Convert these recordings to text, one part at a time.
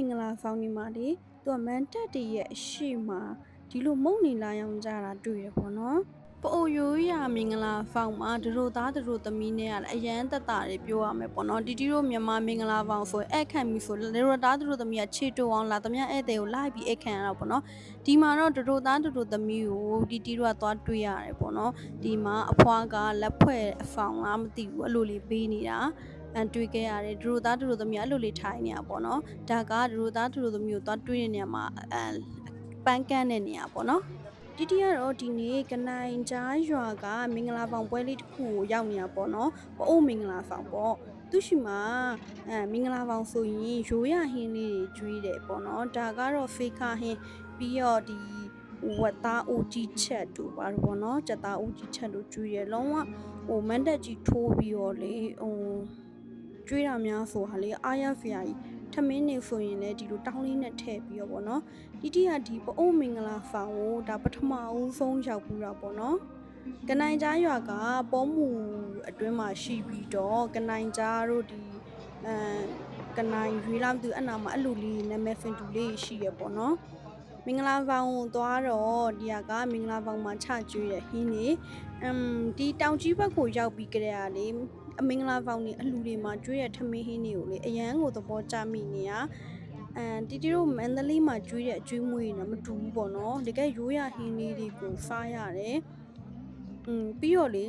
င်္ဂလာဆောင်ဒီမှာလေသူကမန်တက်တီရဲ့အရှိမဒီလိုမုံနေလာရောင်ကြတာတွေ့ရပေါ့နော်ပအိုရိုးရမင်္ဂလာဆောင်မှာဒရိုသားဒရိုသမီးနဲ့ကလည်းအရန်တက်တာတွေပြောရမယ်ပေါ့နော်တီတီတို့မြန်မာမင်္ဂလာဆောင်ဆိုအဲ့ခံပြီဆိုဒရိုသားဒရိုသမီးကခြေတူအောင်လာသမ ्या ဧည့်သည်ကိုလိုက်ပြီးအဲ့ခံရတော့ပေါ့နော်ဒီမှာတော့ဒရိုသားဒရိုသမီးကိုတီတီတို့ကသွားတွေ့ရတယ်ပေါ့နော်ဒီမှာအဖွားကလက်ဖွဲ့အဆောင်လားမသိဘူးအဲ့လိုလေးပေးနေတာ အန်တွေ့ခဲ့ရတယ်ဒရိုသားဒရိုသမီးအဲ့လိုလေးထိုင်နေတာပေါ့နော်ဒါကဒရိုသားဒရိုသမီးကိုသွားတွေ့တဲ့နေရာမှာအန်ပန်းကန်းတဲ့နေရာပေါ့နော်တီတီကတော့ဒီနေ့ကနိုင်ကြားရွာကမင်္ဂလာဆောင်ပွဲလေးတစ်ခုကိုရောက်နေတာပေါ့နော်ပအိုးမင်္ဂလာဆောင်ပေါ့သူရှိမှာအဲမင်္ဂလာဆောင်ဆိုရင်ရိုးရဟင်းလေးတွေကျွေးတယ်ပေါ့နော်ဒါကတော့ဖေခဟင်းပြီးတော့ဒီဝက်သားအိုကြီးချက်တို့ပါတော့ပေါ့နော်ကြက်သားအိုကြီးချက်တို့ကျွေးရလုံးဝဟိုမန်တက်ကြီးထိုးပြီးတော့လေဟို ကျွေးတာများဆိုဟာလေအားရဖျားကြီးထမင်းနေဆိုရင်လည်းဒီလိုတောင်းလေးနဲ့ထည့်ပြီးတော့ဗောနော်တီတီကဒီပအိုးမင်္ဂလာဆောင်ကိုဒါပထမအဆုံးရောက်ဘူးတာဗောနော်ကနိုင်ကြားရွာကပေါမူအတွင်းမှာရှိပြီးတော့ကနိုင်ကြားတို့ဒီအဲကနိုင်ရွေးလာမသူအနာမှာအဲ့လိုလေးနာမည်ဖင်တူလေးရှိရပေါ့နော်မင်္ဂလာဆောင်ကိုသွားတော့ဒီကမင်္ဂလာဆောင်မှာချကျွေးတဲ့ဟင်းနေအမ်ဒီတောင်ကြီးဘက်ကိုရောက်ပြီးကြတဲ့အားလေ အမင်္ဂလာဖောင်နေအလူတွေမှာကျွေးရထမင်းဟင်းတွေကိုလေအရန်ကိုသဘောကျမိနေရအမ်တီတီတို့မန္တလေးမှာကျွေးတဲ့အကျွေးမွေးတွေတော့မတူဘူးပေါ့နော်တကယ်ရိုးရဟင်းလေးတွေကိုစားရတယ်อืมပြီးတော့လေ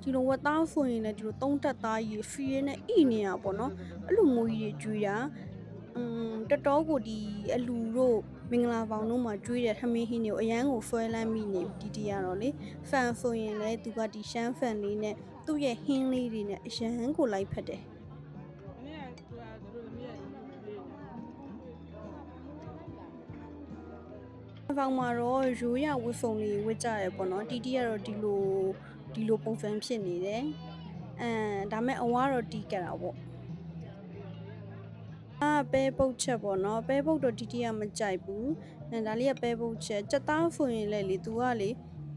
ဒီလိုဝက်သားဆိုရင်လည်းဒီလိုသုံးတက်သားကြီးဖီးရဲနဲ့ဣနေရပေါ့နော်အဲ့လိုမျိုးကြီးတွေကျွေးတာ တတော်ကိုဒီအလူတို့မင်္ဂလာပေါင်တို့မှာကျွေးတဲ့ထမင်းဟင်းတွေကိုအရန်ကိုဆွဲလန်းမိနေတီတီရတော့လေဖန်ဆိုရင်လည်းသူကဒီရှမ်းဖန်လေးနဲ့သူ့ရဲ့ဟင်းလေးတွေနဲ့အရန်ကိုလိုက်ဖက်တယ်မနေ့ကသူကသူတို့သမီးရဲ့လေး။ဖောင်မှာတော့ရိုးရဝတ်စုံလေးဝတ်ကြရပေါ့နော်။တီတီကတော့ဒီလိုဒီလိုပုံစံဖြစ်နေတယ်။အဲဒါမဲ့အဝါတော့တီးကြတာပေါ့။ အာပဲပုတ်ချက်ပေါ့နော်။ပဲပုတ်တော့တီတီကမကြိုက်ဘူး။အဲဒါလေးကပဲပုတ်ချက်။စက်သားဆိုရင်လည်းလေ तू ကလေ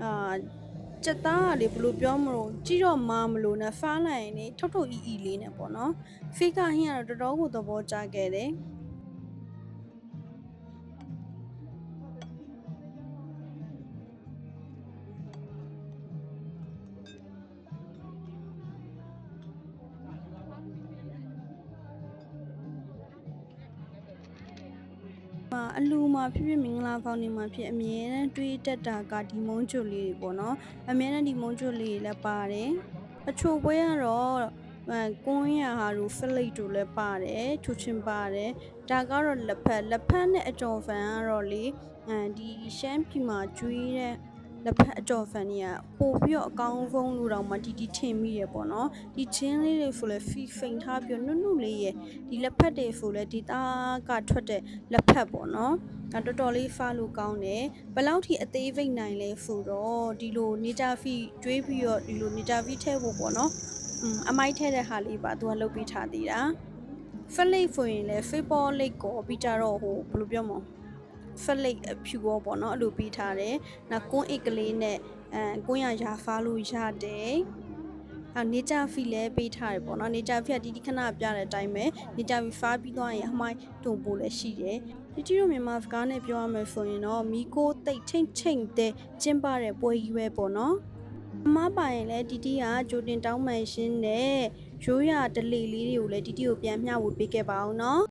အာစက်သားကလေဘယ်လိုပြောမလို့ကြည့်တော့မာမလို့နဲ့ဖားလိုက်ရင်လေထုတ်ထုတ်အီအီလေးနဲ့ပေါ့နော်။ဖေးကဟင်းကတော့တော်တော်ကိုသဘောကျခဲ့တယ်။ မှာအလူမှာဖြစ်ဖြစ်မင်္ဂလာဖောင်နေမှာဖြစ်အမြဲတမ်းတွေးတက်တာကဒီမုံကျွတ်လေးတွေပေါ့နော်အမြဲတမ်းဒီမုံကျွတ်လေးတွေလည်းပါတယ်အချို့ပွဲကတော့အဲကွန်းရဟာတို့ဖလိတ်တို့လည်းပါတယ်ချူချင်းပါတယ်ဒါကတော့လက်ဖက်လက်ဖက်နဲ့အကြော်ဖန်ကတော့လေအဲဒီရှမ်းပြည်မှာကျွေးတဲ့ လက်ဖက်အကြော်ဖန်ကြီးကပို့ပြီးတော့အကောင်းဆုံးလို့တော့မတီတီထင်မိရပေါ့နော်ဒီချင်းလေးတွေဆိုလဲဖီဖိန်ထားပြီးတော့နုနုလေးရဲ့ဒီလက်ဖက်တွေဆိုလဲဒီသားကထွက်တဲ့လက်ဖက်ပေါ့နော်ဒါတော်တော်လေးဖားလို့ကောင်းတယ်ဘယ်လောက်ထိအသေးဖိတ်နိုင်လဲဆိုတော့ဒီလိုနေကြဖီကျွေးပြီးတော့ဒီလိုနေကြဖီထဲဖို့ပေါ့နော်อืมအမိုက်ထဲတဲ့ဟာလေးပါသူကလုပ်ပြီးထားသေးတာဖလိတ်ဆိုရင်လည်းဖေးပေါ်လိတ်ကိုပြီးကြတော့ဟိုဘယ်လိုပြောမလဲ ဖလိတ်အဖြူရောပေါ့နော်အဲ့လိုပြီးထားတယ်နောက်ကွန်းအိတ်ကလေးနဲ့အဲကွန်းရရာဖားလို့ရတယ်အာနေကြဖီလည်းပေးထားတယ်ပေါ့နော်နေကြဖီကဒီဒီခဏပြတဲ့အတိုင်းပဲနေကြဖီဖားပြီးသွားရင်အမိုက်တုံပိုးလည်းရှိတယ်ဒီတီတို့မြန်မာစကားနဲ့ပြောရမယ်ဆိုရင်တော့မီကိုတိတ်ချိတ်ချိတ်တဲ့ကျင်းပတဲ့ပွဲကြီးပဲပေါ့နော်အမပိုင်လည်းတီတီကဂျိုတင်တောင်းမှန်ရှင်းတဲ့ရိုးရဒလေလေးတွေကိုလည်းတီတီကိုပြန်မျှဝေပေးခဲ့ပါအောင်နော်